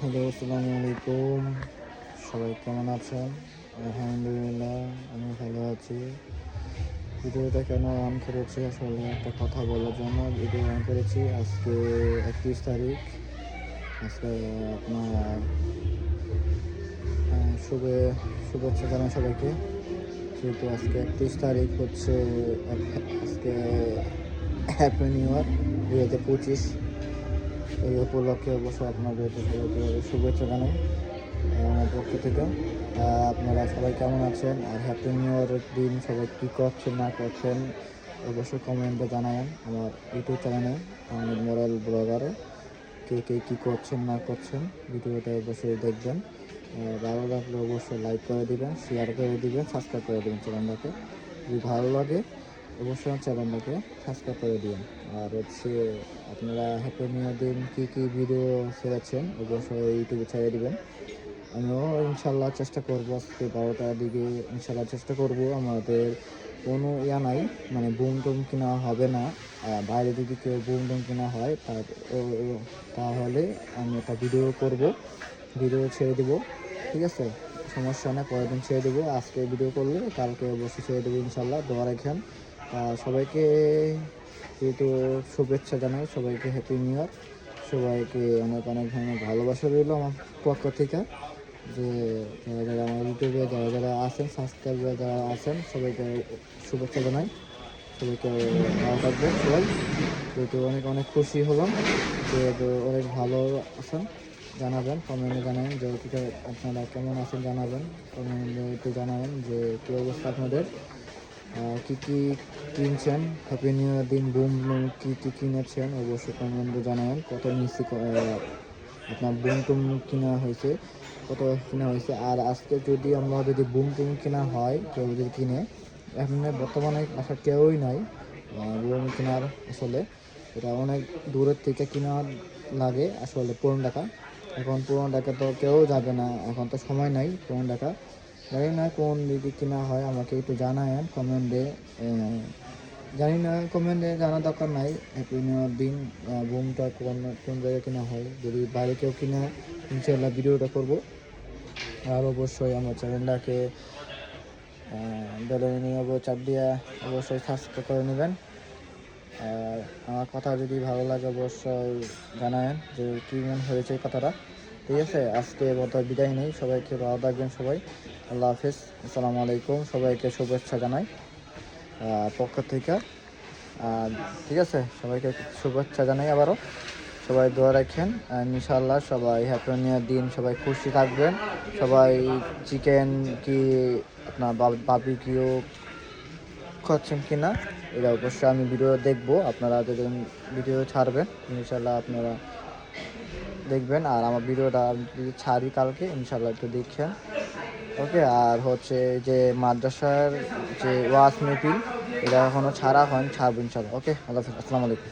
Hello আসসালামু আলাইকুম সবাই কেমন আছেন? আলহামদুলিল্লাহ, আমি ভালো আছি। ভিডিওটা কেন অন করেছি? আসলে একটা কথা বলার জন্য ভিডিও অন করেছি। আজকে একত্রিশ তারিখ। আজকে আপনার শুভে, শুভেচ্ছা জানাই সবাইকে। যেহেতু আজকে একত্রিশ তারিখ হচ্ছে আজকে হ্যাপি নিউ ইয়ার দু হাজার পঁচিশ। এই উপলক্ষে অবশ্যই আপনাদের শুভেচ্ছা জানাই আমার পক্ষ থেকে। আপনারা সবাই কেমন আছেন? আর হ্যাপি নিউ ইয়ারের দিন, সবাই কী করছেন, না করছেন, অবশ্যই কমেন্টে জানাবেন আমার ইউটিউব চ্যানেলে আমাদের মোরাল ব্লগারে কে কে কী করছেন, না করছেন, ভিডিওটা অবশ্যই দেখবেন। ভালো লাগলে অবশ্যই লাইক করে দিবেন শেয়ার করে দিবেন সাবস্ক্রাইব করে দেবেন চ্যানেলটাকে যদি ভালো লাগে অবশ্যই আমার চ্যানেলটাকে সাবস্ক্রাইব করে দিন। আর হচ্ছে আপনারা হ্যাপি নিউ দিন, কী কী ভিডিও ছেড়েছেন অবশ্যই ইউটিউবে ছেড়ে দিবেন। আমিও ইনশাল্লাহ চেষ্টা করব আজকে বারোটার দিকে ইনশাল্লাহ চেষ্টা করব। আমাদের কোনো ইয়া নাই মানে বুম টুম কিনা হবে না। বাইরে যদি কেউ বুম টুম কিনা হয়, তার তাহলে আমি একটা ভিডিও করব। ভিডিও ছেড়ে দেবো, ঠিক আছে? সমস্যা নেই, পরের দিন ছেড়ে দেবো। আজকে ভিডিও করলে, কালকে অবশ্যই ছেড়ে দেবো ইনশাল্লাহ। দোয়া রাখেন। সবাইকে যেহেতু শুভেচ্ছা জানাই, সবাইকে হ্যাপি নিউ ইয়ার সবাইকে অনেক অনেক ধরনের ভালোবাসা রইল আমার পক্ষ থেকে যে যারা যারা আমার ইউটিউবে, যারা যারা আছেন সাবস্ক্রাইবার যারা আছেন, সবাইকে শুভেচ্ছা জানাই। সবাইকে ভালো থাকবেন সবাই। যেহেতু অনেক অনেক খুশি হলাম, যেহেতু অনেক ভালো আছেন, জানাবেন কমেন্টে জানাবেন, যে আপনারা কেমন আছেন জানাবেন কমেন্টে একটু জানাবেন যে কী অবস্থা আপনাদের। কি কি কিনছেন? হ্যাপি নিউ ইয়ার দিন বুম কি কি কিনেছেন? অবশ্যই কমেন্টে জানাবেন। কত মিষ্টি আপনার বুম টুম কিনা হয়েছে? কত কিনা হয়েছে? আর আজকে যদি আমরা যদি বুম টুম কিনা হয়, কেউ যদি কিনে, এখন বর্তমানে আসা কেউই নাই বুম কেনার আসলে। এটা অনেক দূরের থেকে কিনা লাগে আসলে পুরনো টাকা এখন পুরনো টাকা তো কেউ যাবে না। এখন তো সময় নাই পুরনো টাকা জানি না কোন দিকে কিনা হয়, আমাকে একটু জানায়েন কমেন্টে জানি না কমেন্টে জানা দরকার নাই। হ্যাপি নিউ দিন বুমটা কোন কোন জায়গায় কিনা হয়, যদি বাইরে কেউ কিনে ইনশাল্লাহ ভিডিওটা করব। আর অবশ্যই আমার চ্যানেলটাকে বেলে নিয়ে চাপ দিয়ে অবশ্যই সাবস্ক্রাইব করে নেবেন। আর আমার কথা যদি ভালো লাগে, অবশ্যই জানায়েন যে কী মন হয়েছে কথাটা। ঠিক আছে? আজকে মতো বিদায় নেই। সবাইকে ভালো থাকবেন সবাই। আল্লাহ হাফিজ। আসসালামু আলাইকুম। সবাইকে শুভেচ্ছা জানাই। পক্ষ থেকে। ঠিক আছে? সবাইকে শুভেচ্ছা জানাই আবারও। সবাই দোয়া রাখেন। ইনশাল্লাহ সবাই হ্যাপি নিউ দিন। সবাই খুশি থাকবেন। সবাই চিকেন কি আপনার বাবি কিও খাচ্ছেন কি না, এটা অবশ্যই আমি ভিডিও দেখব। আপনারা যেদিন ভিডিও ছাড়বেন ইনশাল্লাহ আপনারা দেখবেন, আর আমার ভিডিওটা ছাড়ি কালকে ইনশাল্লাহ একটু দেখছেন ওকে, আর হচ্ছে যে মাদ্রাসার যে ওয়াজ মেপিল এটা এখনও ছাড়া হয়নি, ছাড়বো ইনশাল্লাহ ওকে, আল্লাহ আসসালামু আলাইকুম।